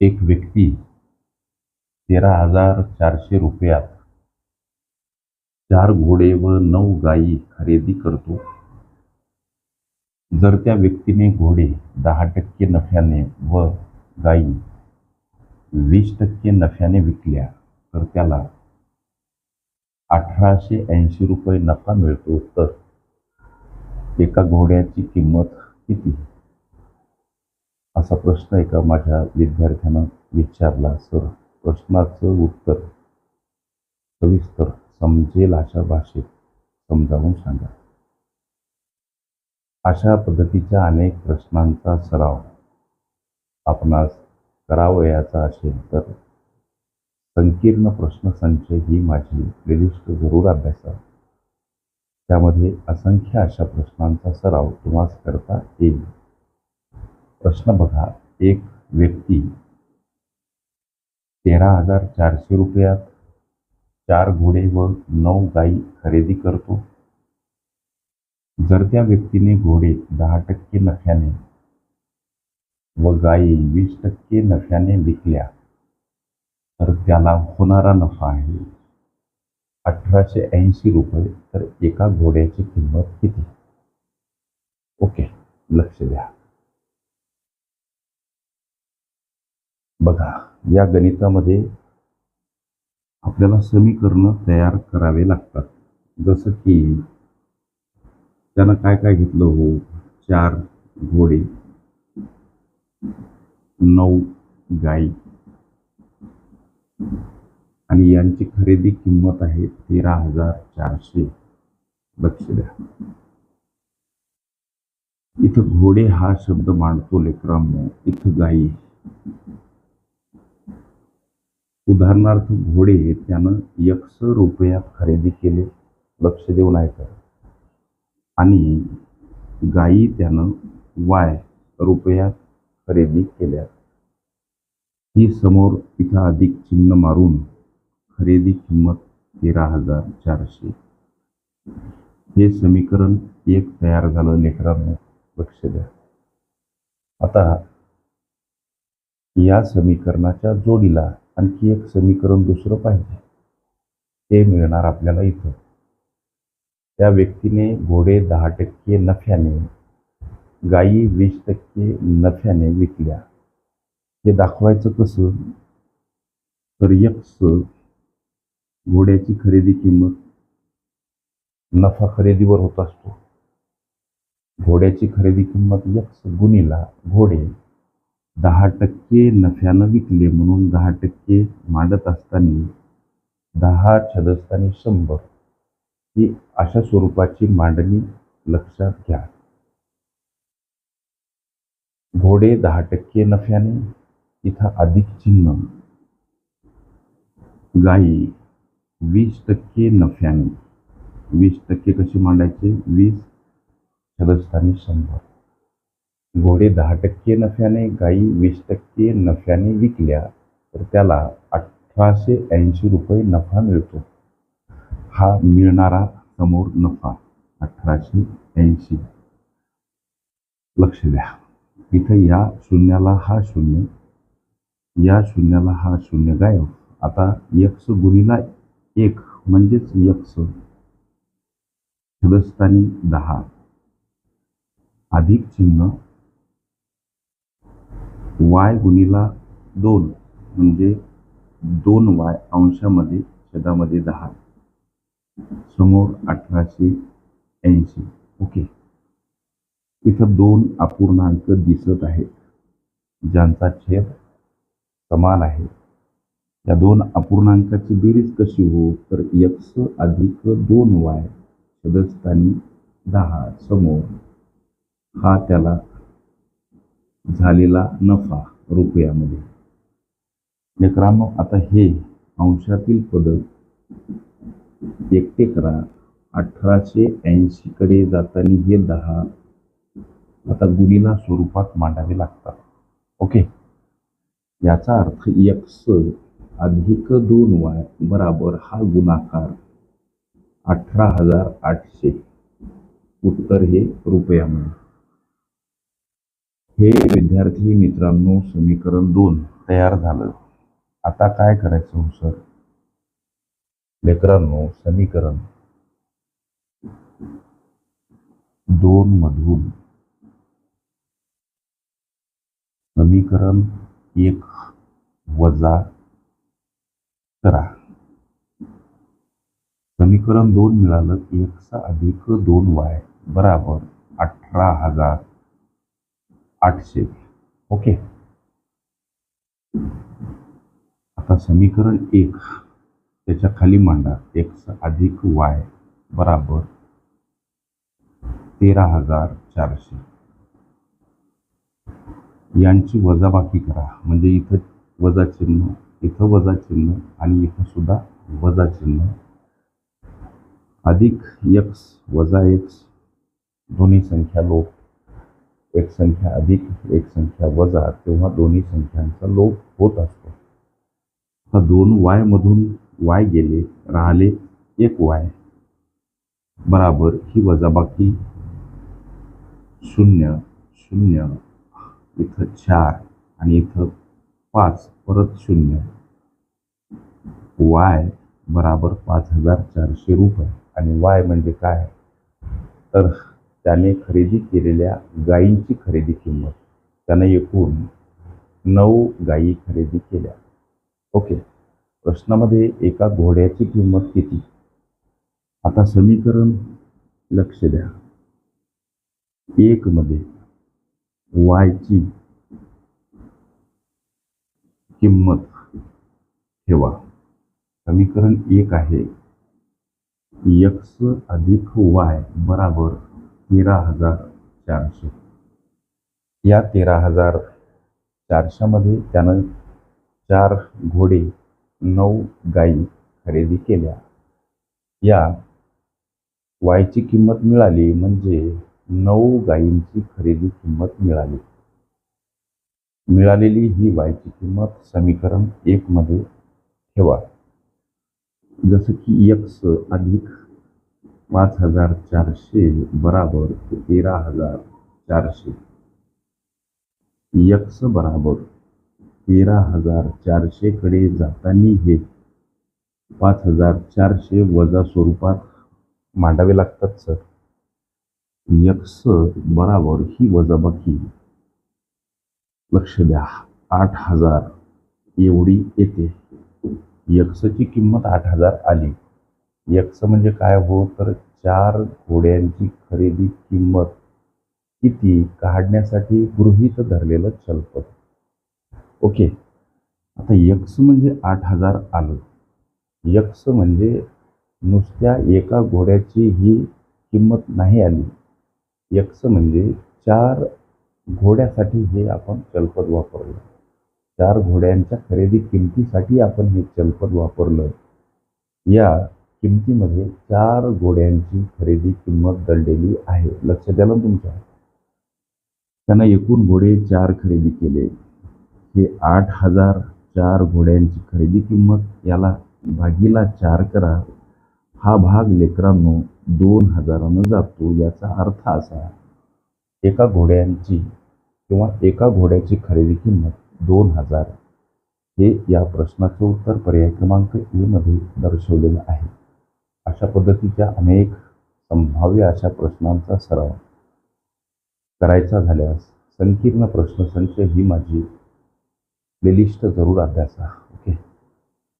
एक व्यक्ती तेरा हजार चारशे रुपयात चार घोडे व नऊ गायी खरेदी करतो. जर त्या व्यक्तीने घोडे दहा टक्के नफ्याने व गायी वीस टक्के नफ्याने विकल्या तर त्याला अठराशे ऐंशी रुपये नफा मिळतो. तर एका घोड्याची किंमत किती? असा प्रश्न एका माझ्या विद्यार्थ्यानं विचारला. सर प्रश्नाचं उत्तर सविस्तर समजेल अशा भाषेत समजावून सांगा. अशा पद्धतीच्या अनेक प्रश्नांचा सराव आपणास करावयाचा असेल तर संकीर्ण प्रश्नसंच ही माझी प्लेलिस्ट जरूर अभ्यासा त्यामध्ये असंख्य अशा प्रश्नांचा सराव तुम्हाला करता येईल. प्रश्न बघा. एक व्यक्ती तेरा हजार चारशे रुपयात चार घोडे व नऊ गाई खरेदी करतो. जर त्या व्यक्तीने घोडे दहा टक्के नफ्याने व गायी वीस टक्के नफ्याने विकल्या तर त्याला होणारा नफा आहे अठराशे ऐंशी रुपये. तर एका घोड्याची किंमत किती? ओके लक्ष द्या. बघा या गणितामध्ये आपल्याला समीकरणं तयार करावे लागतात. जसं की त्यानं काय काय घेतलं हो? चार घोडे नऊ गाई आणि यांची खरेदी किंमत आहे तेरा हजार चारशे. लक्ष द्या. इथं घोडे हा शब्द मांडतो लेकरांनो इथं गाई. उदाहरणार्थ घोडे त्यानं एकस रुपयात खरेदी केले लक्ष देऊन ऐका आणि गायी त्यानं वाय रुपयात खरेदी केल्या. ही समोर इथं अधिक चिन्ह मारून खरेदी किंमत तेरा हजार चारशे. हे समीकरण एक तयार झालं लेकरांना. लक्ष द्या. आता या समीकरणाच्या जोडीला आणखी एक समीकरण दुसरं पाहिजे. ते मिळणार आपल्याला इथं. त्या व्यक्तीने घोडे दहा टक्के नफ्याने गायी वीस टक्के नफ्याने विकल्या. हे दाखवायचं कसं? तर यक्स घोड्याची खरेदी किंमत नफा खरेदीवर होत असतो. घोड्याची खरेदी किंमत यक्स गुणीला घोडे दहा टक्के नफ्यानं विकले म्हणून दहा टक्के मांडत असताना दहा छदस्थानी शंभर ही अशा स्वरूपाची मांडणी लक्षात घ्या. घोडे दहा टक्के नफ्याने इथं अधिक चिन्ह. गाई वीस टक्के नफ्याने. वीस टक्के कसे मांडायचे? वीस छदस्थानी शंभर. घोडे दहा टक्के नफ्याने गाई वीस टक्के नफ्याने विकल्या तर त्याला अठराशे ऐंशी रुपये नफा मिळतो. हा मिळणारा समोर नफा अठराशे ऐंशी. लक्ष द्या. इथं या शून्याला हा शून्य या शून्याला हा शून्य गायब. आता यक्स गुणीला एक म्हणजेच यक्स छदस्थानी दहा. अधिक चिन्ह वाय गुणीला दोन म्हणजे दोन वाय अंशामध्ये छदामध्ये दहा. समोर अठराशे ऐंशी. ओके. इथं दोन अपूर्णांक दिसत आहेत. ज्यांचा छेद समान आहे. या दोन अपूर्णांकाची बेरीज कशी हो तर एक्स अधिक दोन वाय सदस्थानी दहा. समोर हा त्याला झालेला नफा रुपयामध्ये. लेकरांनो आता हे अंशातील पद एकटे करा. अठराशे ऐंशीकडे जाताना हे दहा आता गुणीला स्वरूपात मांडावे लागतात. ओके? याचा अर्थ एक्स अधिक दोन वाय बराबर हा गुणाकार अठरा हजार आठशे. उत्तर हे रुपयामध्ये. हे विद्यार्थी मित्रांनो समीकरण दोन तयार झालं. आता काय करायचं हो सर? लेकरांनो समीकरण दोन मधून समीकरण एक वजा करा. समीकरण दोन मिळालं एकचा अधिक दोन वाय बराबर अठरा हजार. आठशे. ओके. आता समीकरण एक. त्याच्याखाली मांडा. एक्स अधिक वाय बराबर तेरा हजार चारशे. यांची वजाबाकी करा. म्हणजे इथं वजा चिन्ह इथं वजा चिन्ह आणि इथं सुद्धा वजा चिन्ह. अधिक एक्स वजा एक्स दोन्ही संख्या लोक एक संख्या अधिक एक संख्या वजा तेव्हा दोन्ही संख्यांचा लोप होत असतो. आता दोन वाय मधून वाय गेले राहिले एक वाय. बराबर ही वजाबाकी शून्य शून्य इथं चार आणि इथं पाच परत शून्य. वाय बराबर पाच हजार चारशे रुपये. आणि वाय म्हणजे काय? तर त्याने खरेदी केलेल्या गायींची खरेदी किंमत. त्याने एकूण नऊ गायी खरेदी केल्या. ओके. प्रश्नामध्ये एका घोड्याची किंमत किती? आता समीकरण लक्ष द्या. एकमध्ये वायची किंमत ठेवा. समीकरण एक आहे. यक्स अधिक वाय बराबर तेरा हजार चारशे. या तेरा हजार चारशेमध्ये त्यानं चार घोडे नऊ गायी खरेदी केल्या. या वायची किंमत मिळाली म्हणजे नऊ गायींची खरेदी किंमत मिळाली. मिळालेली ही वायची किंमत समीकरण एकमध्ये ठेवा. जसं की यक्स अधिक पाच हजार चारशे बराबर तेरा हजार चारशे. एक्स बराबर तेरा हजार चारशेकडे जाताना हे पाच हजार चारशे वजा स्वरूपात मांडावे लागतात सर. यक्ष बराबर ही वजाबाकी. लक्ष द्या आठ हजार एवढी येते. यक्सची किंमत आठ हजार आली. यक्ष म्हणजे काय हो? तर चार घोड्यांची खरेदी किंमत किती काढण्यासाठी गृहीत धरलेलं चलपद. ओके. आता यक्स म्हणजे आठ हजार आलं. यक्स म्हणजे नुसत्या एका घोड्याची ही किंमत नाही आली. यक्स म्हणजे चार घोड्यासाठी हे आपण चलपद वापरलं. चार घोड्यांच्या खरेदी किमतीसाठी आपण हे चलपद वापरलं. या किमतीमध्ये चार घोड्यांची खरेदी किंमत दडलेली आहे. लक्ष द्या ना तुमच्या. त्यांना एकूण घोडे चार खरेदी केले. हे आठ हजार चार घोड्यांची खरेदी किंमत याला भागीला चार करा. हा भाग लेकरांनो दोन हजारानं जातो याचा अर्थ असा एका घोड्यांची किंवा एका घोड्याची खरेदी किंमत दोन हजार. हे या प्रश्नाचं उत्तर पर्याय क्रमांक ए मध्ये दर्शवलेलं आहे. अशा पद्धतीच्या अनेक संभाव्य अशा प्रश्नांचा सराव करायचा झाल्यास संकीर्ण प्रश्नसंच ही माझी प्लेलिस्ट जरूर अभ्यासा.